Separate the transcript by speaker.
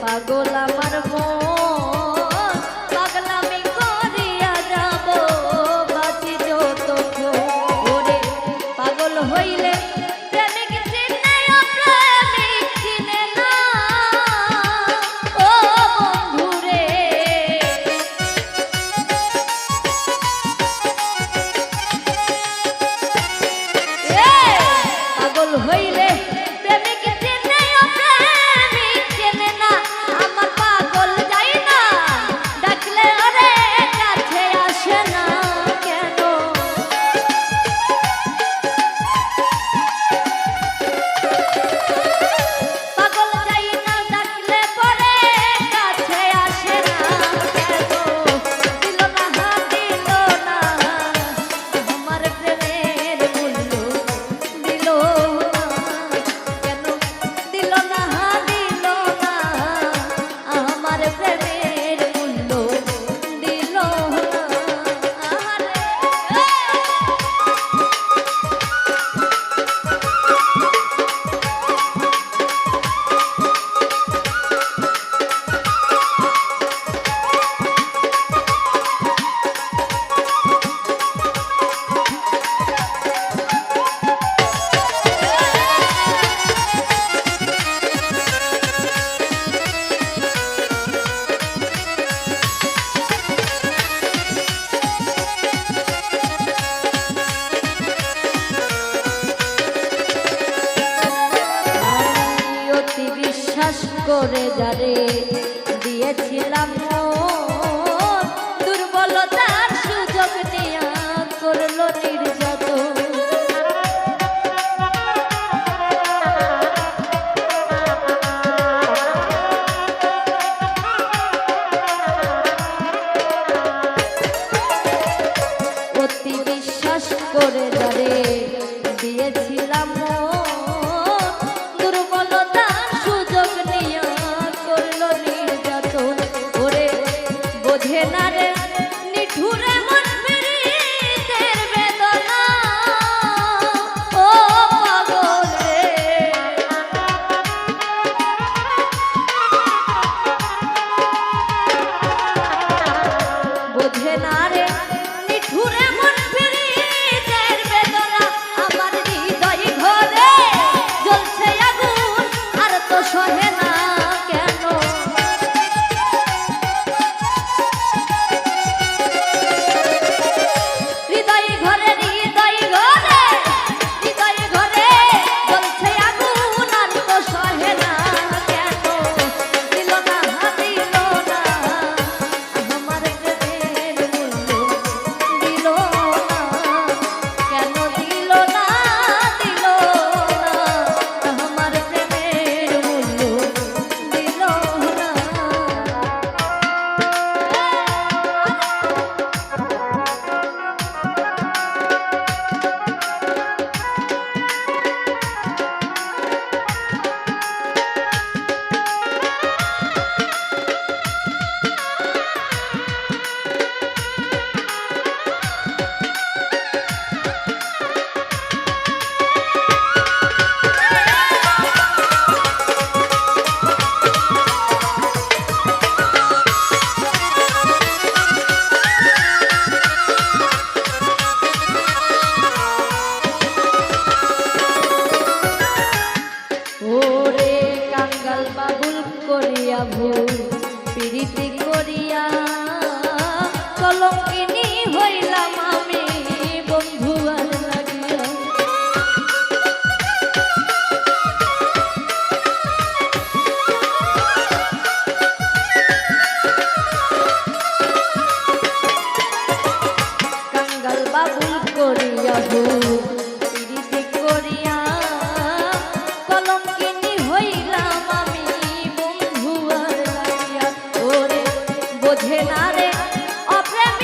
Speaker 1: পাগল। আমার মন। পাগলামি করিয়া যাব। বাঁচি যত ওরে পাগল হইলে করে যারে দিয়েছিলাম দুর্বলতার সুযোগ নিয়া করল নির্যাতন। অতি বিশ্বাস করে যারে দিয়েছিলাম ওরে কাঙ্গাল পাগল করিয়া ভুল পিড়িতি করিয়া কলঙ্কিনী হইলাম আমি, বন্ধু আর লাগিয়া। কাঙ্গাল বাবুল করিয়া ভুল অপ্রেমী